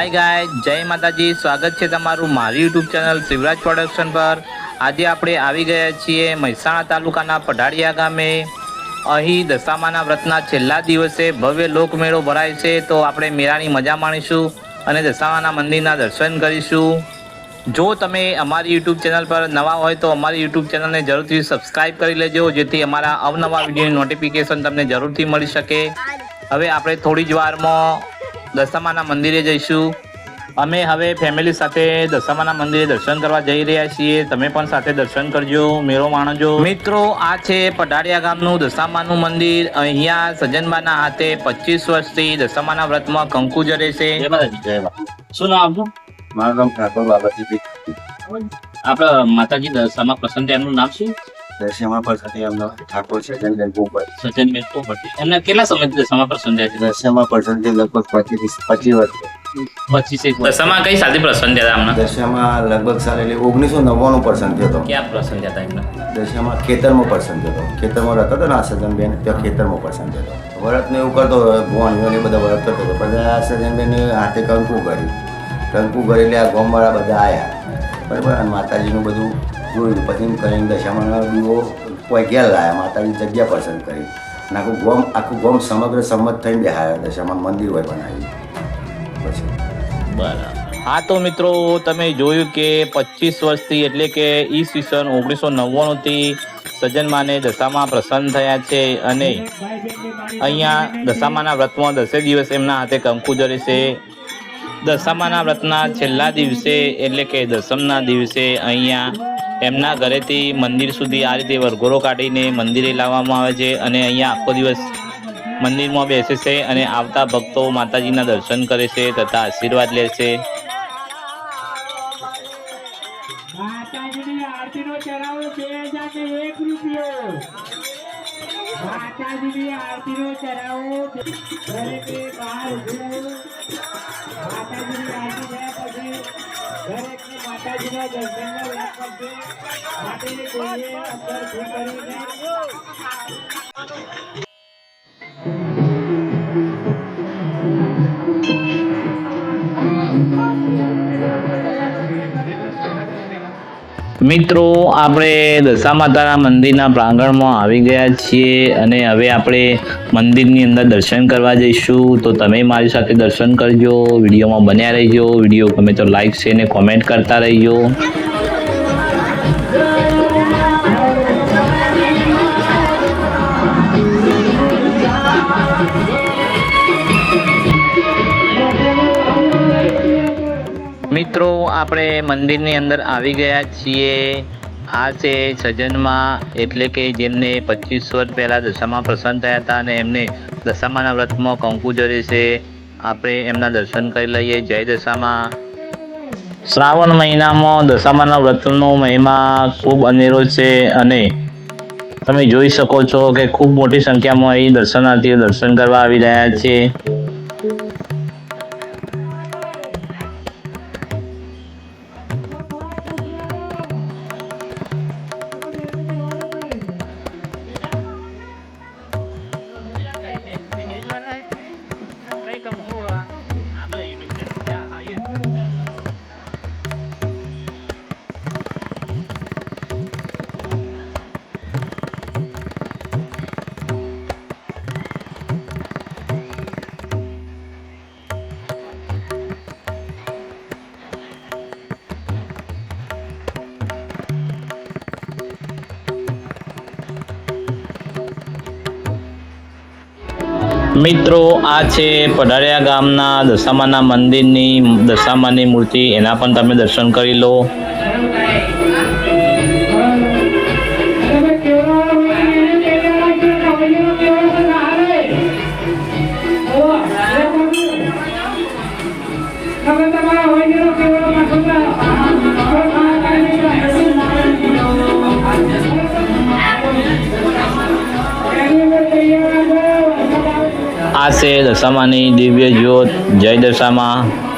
હાય ગાય જય માતાજી. સ્વાગત છે તમારું મારી યુટ્યુબ ચેનલ શિવરાજ પ્રોડક્શન પર. આજે આપણે આવી ગયા છીએ મહેસાણા તાલુકાના પઢાડિયા ગામે. અહીં દશામાના વ્રતના છેલ્લા દિવસે ભવ્ય લોકમેળો ભરાય છે, તો આપણે મેળાની મજા માણીશું અને દશામાના મંદિરના દર્શન કરીશું. જો તમે અમારી યુટ્યુબ ચેનલ પર નવા હોય તો અમારી યુટ્યુબ ચેનલને જરૂરથી સબસ્ક્રાઈબ કરી લેજો, જેથી અમારા અવનવા વિડીયોની નોટિફિકેશન તમને જરૂરથી મળી શકે. હવે આપણે થોડી જ વારમાં દશામાના મંદિરે જઈશું. અમે હવે ફેમિલી સાથે દશામાના મંદિરે દર્શન કરવા જઈ રહ્યા છીએ. તમે પણ સાથે દર્શન કરજો મેળો માણજો. મિત્રો આ છે પઢાડિયા ગામનું દશામાનું મંદિર. અહીંયા સજનબાના હાથે પચીસ વર્ષથી દશામાના વ્રતમાં કંકુ જરે છે. શું નામ આપનું? મારું નામ ઠાકોર બાબાજી આપણા માતાજી દશામાં પ્રસન્ન એમનું નામ શું? દશામાં પર સાથે એમનો ઠાકોર છે પોપટ સચિન મેં ભટ્ટી એમને કેટલા સમય દશામાં પર સંધ્યા છે? દશામાં સંધ્યા લગભગ પચીસ પચીસ વર્ષ દશામાં કઈ થયા દશામાં લગભગ સાલ એટલે ઓગણીસો નવ્વાણું થયો હતો. ક્યાં પ્રસંગ થયા હતા એમના? દશામાં ખેતરમાં પર્સન્ટ થયો હતો. ખેતરમાં રહેતો હતો ને આ સજનબેન ત્યાં ખેતરમાં પર્સન્ટ થયો હતો. વરતને એવું કરતો હતો ભોણીઓ ને બધા વરત કરતો હતો. પછી આ સજનબેન હાથે કંકુ કર્યું. કંકુ કરી એટલે આ ગોમવાળા બધા આવ્યા બરાબર? અને માતાજીનું બધું જોયું પછી કરીને દશામાં દીવો કોઈ ઘેર લાયા? માતાની જગ્યા પસંદ કરી. અને આખું ગોમ આખું ગોમ સમગ્ર સંમત થઈને બેહાયા. દશામાં મંદિર હોય બનાવ્યું. પછી. બરાબર. હા તો મિત્રો, તમે જોયું કે પચીસ વર્ષથી એટલે કે ઈસવીસન, ઓગણીસો નવ્વાણુંથી સજ્જનમાને દશામાં પ્રસન્ન થયા છે અને અહીંયા દશામાના વ્રતમાં દસે દિવસ એમના હાથે કંકુ જરે છે. દશામાના વ્રતના છેલ્લા દિવસે એટલે કે દસમના દિવસે અહીંયા એમના ઘરેથી મંદિર સુધી આ રીતે વરઘોડો કાઢીને મંદિરે લાવવામાં આવે છે અને અહીંયા આખો દિવસ મંદિરમાં બેસે છે અને આવતા ભક્તો માતાજીના દર્શન કરે છે તથા આશીર્વાદ લે છે. માતાજીની આરતીનો માતાજીના દર્શનનો લાભ માટે કોઈએ અંદર ભૂલ કરવી મિત્રો, આપણે દશા માતાના મંદિરના પ્રાંગણમાં આવી ગયા છીએ અને હવે આપણે મંદિરની અંદર દર્શન કરવા જઈશું. તો તમે મારી સાથે દર્શન કરજો, વિડીયોમાં બન્યા રહેજો. વીડિયો ગમે તો લાઈક છે ને કોમેન્ટ કરતા રહીજો. મિત્રો, આપણે મંદિરની અંદર આવી ગયા છીએ. આ છે સજનમાં, એટલે કે જેમને પચીસ વર્ષ પહેલાં દશામાં પ્રસન્ન થયા હતા અને એમને દશામાના વ્રતમાં કંકુ જરે છે. આપણે એમના દર્શન કરી લઈએ. જય દશામાં. શ્રાવણ મહિનામાં દશામાના વ્રતનો મહિમા ખૂબ અનેરો છે અને તમે જોઈ શકો છો કે ખૂબ મોટી સંખ્યામાં અહીં દર્શનાર્થીઓ દર્શન કરવા આવી રહ્યા છે. મિત્રો, આ છે પઢારિયા ગામના દશામાના મંદિરની દશામાની મૂર્તિ. એના પણ તમે દર્શન કરી લો. આ છે દશામાની દિવ્ય જ્યોત જય દશામાં.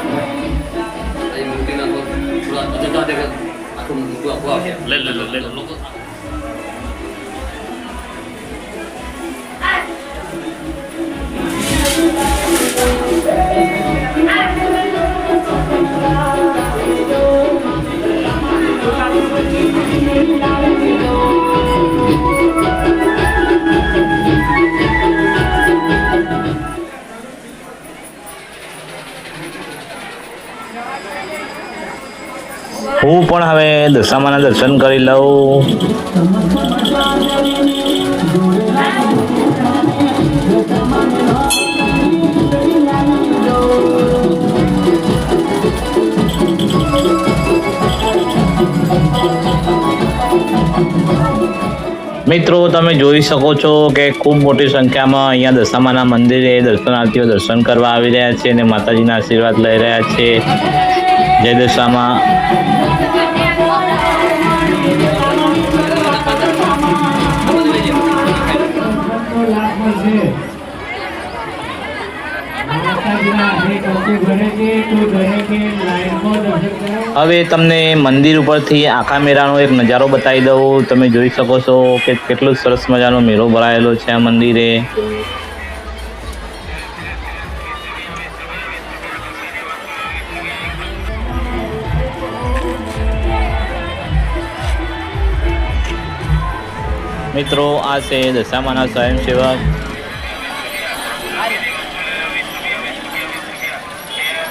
હું પણ હવે દશામાના દર્શન કરી લઉં. મિત્રો, તમે જોઈ શકો છો કે ખૂબ મોટી સંખ્યામાં અહીંયા દશામાના મંદિરે દર્શનાર્થીઓ દર્શન કરવા આવી રહ્યા છે અને માતાજીના આશીર્વાદ લઈ રહ્યા છે. જય દશામાં. હવે તમને મંદિર ઉપરથી આખા મેળાનો એક નજારો બતાવી દઉં. તમે જોઈ શકો છો કે કેટલો સરસ મજાનો મેળો ભરાયેલો છે આ મંદિરે. મિત્રો, આ છે દશામાના સ્વયંસેવક.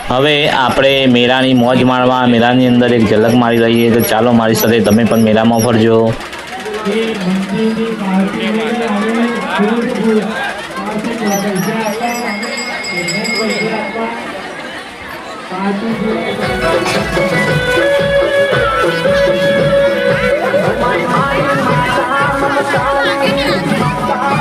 હવે આપણે મેળાની મોજ માણવા મેળાની અંદર એક ઝલક મારી લઈએ તો ચાલો મારી સાથે તમે પણ મેળામાં ફરજો. Thank મંદિરની પાર્ટીને અમે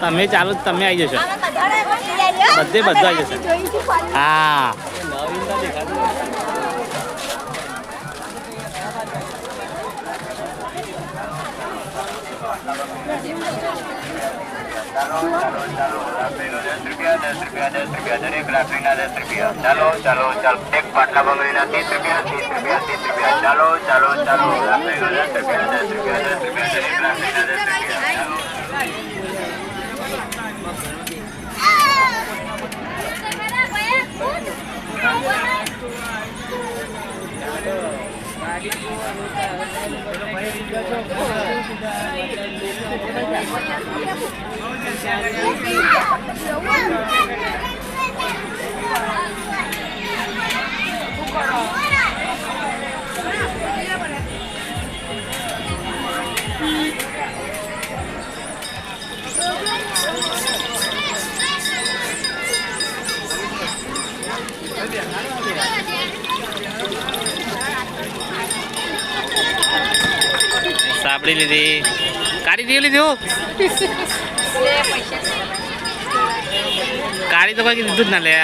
તમે ચાલો તમે આવી જશો. બધે બધા જશે હા ચાલો ચાલો ચાલો એક પાટલા બંગડીના ત્રીસ રૂપિયા ત્રીસ રૂપિયા ત્રીસ રૂપિયા ચાલો ચાલો ચાલો દસ રૂપિયા દસ રૂપિયા દસ રૂપિયા દરેક રાખડીના દસ રૂપિયા ચાલો રાબડી લીધી કાળી દીવ લીધી હું તો કોઈ કીધું જ ના લે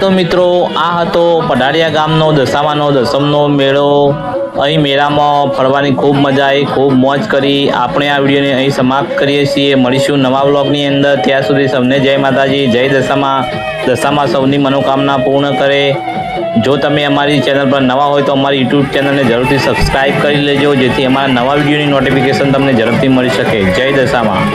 તો મિત્રો, આ હતો પઢાડિયા ગામનો, દશામાનો, દસમનો મેળો. અહીં મેળામાં ફરવાની ખૂબ મજા આવી, ખૂબ મોજ કરી. આપણે આ વિડીયોને અહીં સમાપ્ત કરીએ છીએ. મળીશું નવા બ્લોગની અંદર. ત્યાં સુધી સૌને જય માતાજી, જય દશામાં. દશામાં સૌની મનોકામના પૂર્ણ કરે. જો તમે અમારી ચેનલ પર નવા હોય તો અમારી યુટ્યુબ ચેનલને જરૂરથી સબસ્ક્રાઈબ કરી લેજો, જેથી અમારા નવા વિડીયોની નોટિફિકેશન તમને ઝડપથી મળી શકે. જય દશામાં.